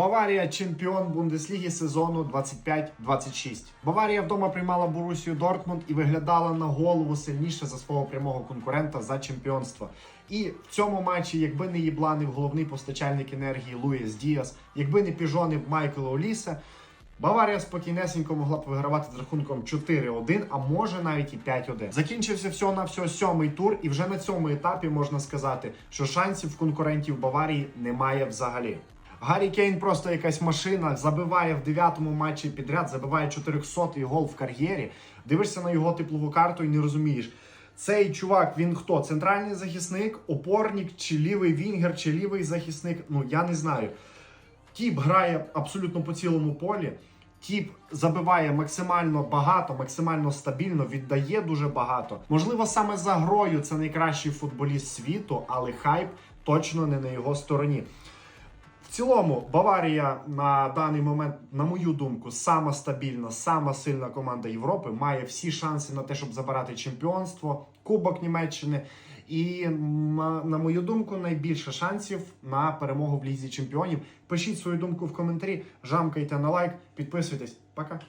Баварія чемпіон Бундесліги сезону 25-26. Баварія вдома приймала Борусію Дортмунд і виглядала на голову сильніше за свого прямого конкурента за чемпіонство. І в цьому матчі, якби не їбланив головний постачальник енергії Луїс Діас, якби не піжонив Майкла Оліса, Баварія спокійнесенько могла б вигравати з рахунком 4-1, а може навіть і 5-1. Закінчився всього на всього сьомий тур, і вже на цьому етапі можна сказати, що шансів в конкурентів Баварії немає взагалі. Гаррі Кейн просто якась машина, забиває в дев'ятому матчі підряд, забиває 400-й гол в кар'єрі. Дивишся на його теплову карту і не розумієш. Цей чувак, він хто? Центральний захисник, опорник, чи лівий вінгер, чи лівий захисник. Ну я не знаю. Тіп грає абсолютно по цілому полі. Тіп забиває максимально багато, максимально стабільно, віддає дуже багато. Можливо, саме за грою це найкращий футболіст світу, але хайп точно не на його стороні. В цілому, Баварія на даний момент, на мою думку, сама стабільна, сама сильна команда Європи, має всі шанси на те, щоб забирати чемпіонство, Кубок Німеччини. І на, мою думку, найбільше шансів на перемогу в лізі чемпіонів. Пишіть свою думку в коментарі, жамкайте на лайк, підписуйтесь. Пока.